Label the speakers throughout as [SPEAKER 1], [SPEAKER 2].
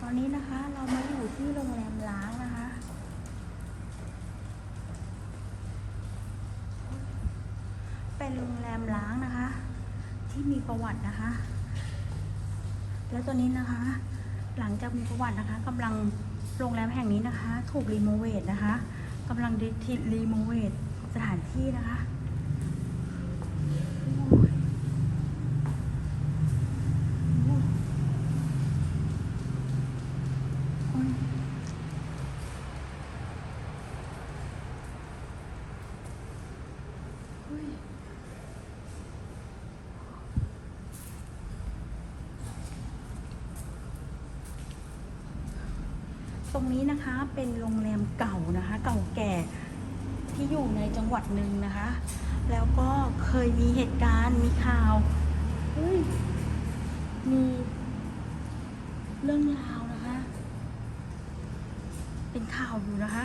[SPEAKER 1] ตอนนี้นะคะเรามาอยู่ที่โรงแรมล้างนะคะ เป็นโรงแรมล้างนะคะ ที่มีประวัตินะคะ แล้วตอนนี้นะคะ หลังจากมีประวัตินะคะกำลังโรงแรมแห่งนี้นะคะ ถูกรีโนเวทนะคะกำลังดิทิรีโนเวทสถานที่นะคะโอ้ยโอ้ยโอ้ยโอ้ย ตรงนี้นะคะเป็นโรงแรมเก่านะคะ เก่าแก่ที่อยู่ในจังหวัดหนึ่งนะคะ แล้วก็เคยมีเหตุการณ์มีข่าวมีเรื่องราวนะคะ เป็นข่าวอยู่นะคะ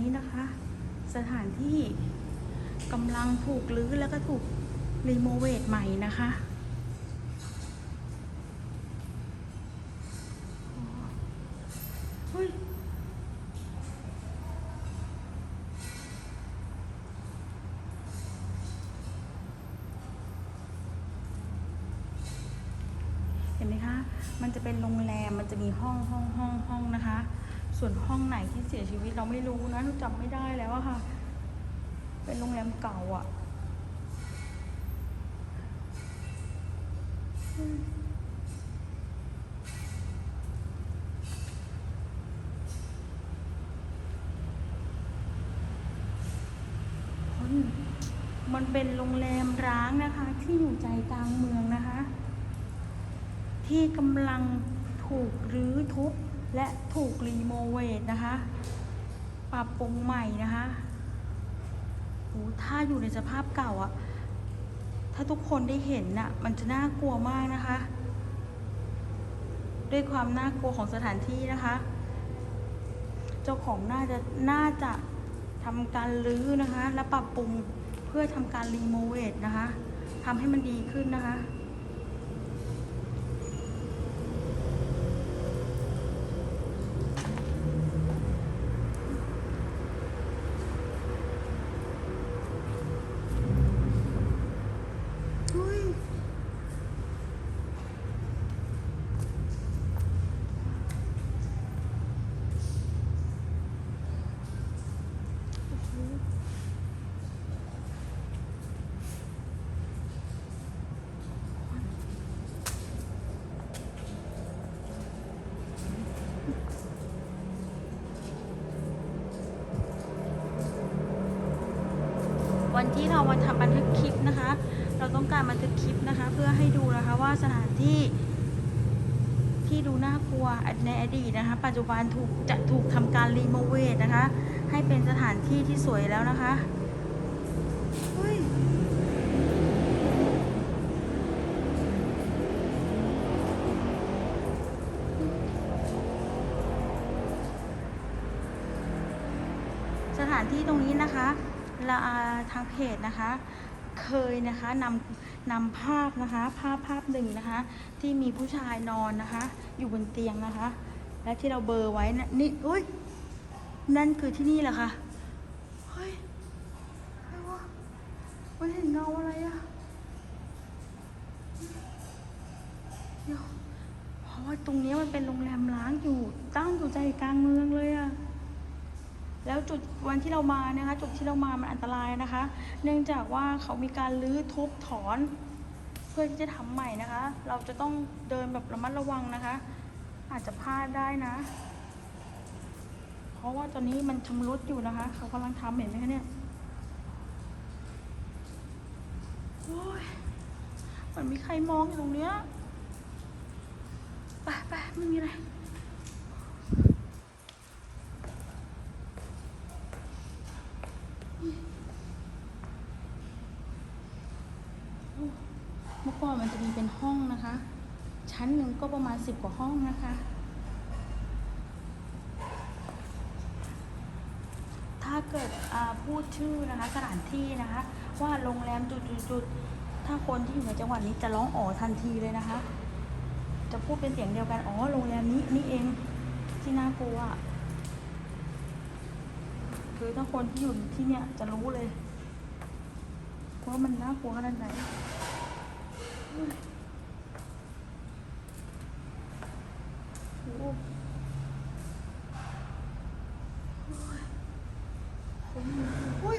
[SPEAKER 1] นี้นะคะ สถานที่กำลังถูกรื้อแล้วก็ถูกรีโมเวทใหม่นะคะเห็นไหมคะ มันจะเป็นโรงแรม มันจะมีห้องห้องห้องห้องนะคะ ส่วนห้องไหนที่เสียชีวิตเราไม่รู้นะเราจำไม่ได้แล้วอะค่ะ เป็นโรงแรมเก่าอะมันเป็นโรงแรมร้างนะคะ ที่อยู่ใจกลางเมืองนะคะ ที่กำลังถูกรื้อทุบ และถูกรีโมเวทนะคะ ปรับปรุงใหม่นะคะโอ้ถ้าอยู่ในสภาพเก่าอะถ้าทุกคนได้เห็นน่ะ มันจะน่ากลัวมากนะคะ ด้วยความน่ากลัวของสถานที่นะคะ เจ้าของน่าจะน่าจะทำการรื้อนะคะ และปรับปรุงเพื่อทำการรีโมเวทนะคะทำให้มันดีขึ้นนะคะ วันที่เรามาทำบันทึกคลิปนะคะ เราต้องการบันทึกคลิปนะคะ เพื่อให้ดูนะคะว่าสถานที่ที่ดูน่ากลัวในอดีตนะคะ ปัจจุบันถูกจะถูกทำการรีโนเวทนะคะ ให้เป็นสถานที่ที่สวยแล้วนะคะสถานที่ตรงนี้นะคะ ทางเพจนะคะ เคยนะคะนำนำภาพนะคะ ภาพภาพหนึ่งนะคะ ที่มีผู้ชายนอนนะคะ อยู่บนเตียงนะคะ และที่เราเบอร์ไว้นะนี่อุ้ยนั่นคือที่นี่แหละค่ะเฮ้ยอะไรวะมันเห็นเงาอะไรอะเดี๋ยวเพราะว่าตรงนี้มันเป็นโรงแรมล้างอยู่ตั้งอยู่ใจกลางเมืองเลยอะ แล้วจุดวันที่เรามานะคะ จุดที่เรามามันอันตรายนะคะ เนื่องจากว่าเขามีการรื้อทุบถอน เพื่อที่จะทำใหม่นะคะ เราจะต้องเดินแบบระมัดระวังนะคะ อาจจะพลาดได้นะ เพราะว่าตอนนี้มันชำรุดอยู่นะคะ เขากำลังทำเห็นไหมคะเนี่ยโอ้ยเหมือนมีใครมองอยู่ตรงเนี้ยไปไปไม่มีอะไร ก่อนมันจะมีเป็นห้องนะคะ ชั้นหนึ่งก็ประมาณสิบกว่าห้องนะคะ ถ้าเกิดพูดชื่อนะคะสถานที่นะคะ ว่าโรงแรมจุดๆๆถ้าคนที่อยู่ในจังหวัดนี้จะร้องอ๋อทันทีเลยนะคะ จะพูดเป็นเสียงเดียวกันอ๋อโรงแรมนี้นี่เองที่น่ากลัวคือถ้าคนที่อยู่ที่เนี่ยจะรู้เลยว่ามันน่ากลัวขนาดไหน อ้โหคนอุ้ย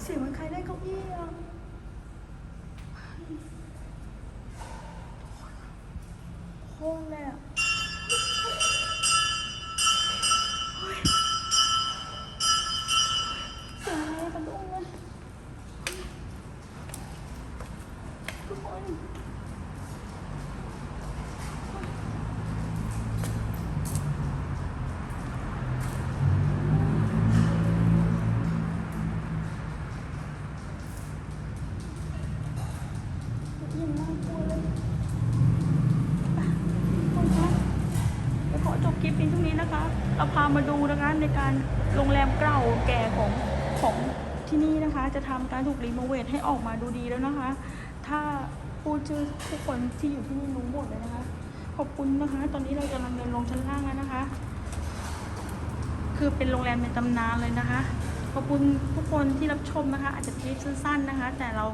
[SPEAKER 1] เสียงมันใครเล่นเก้าอี้อะโคตรเลยอะ คนยิ่งน่ากเลยคนคะเดี๋ยวขอจบคลิปเพียงเท่านี้นะคะ เราพามาดูนะคะในการโรงแรมเก่าแก่ของของที่นี่นะคะ จะทำการถูกรีโนเวทให้ออกมาดูดีแล้วนะคะ ถ้าพูดชื่อทุกคนที่อยู่ที่นี่รู้หมดเลยนะคะ ขอบคุณนะคะ ตอนนี้เรากำลังเดินลงชั้นล่างแล้วนะคะ คือเป็นโรงแรมในตำนานเลยนะคะ ขอบคุณทุกคนที่รับชมนะคะ อาจจะคลิปสั้นๆนะคะ แต่เรา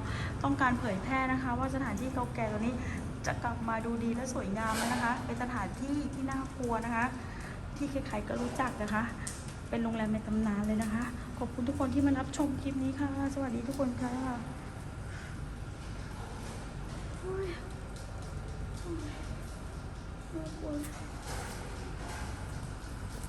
[SPEAKER 1] ต้องการเผยแพร่นะคะ ว่าสถานที่เก่าแก่ตัวนี้จะกลับมาดูดีและสวยงามแล้วนะคะ เป็นสถานที่ที่น่ากลัวนะคะ ที่ใครๆก็รู้จักนะคะ เป็นโรงแรมในตำนานเลยนะคะ ขอบคุณทุกคนที่มารับชมคลิปนี้ค่ะ สวัสดีทุกคนค่ะ โอ้ยโอ้ยน่ากลัว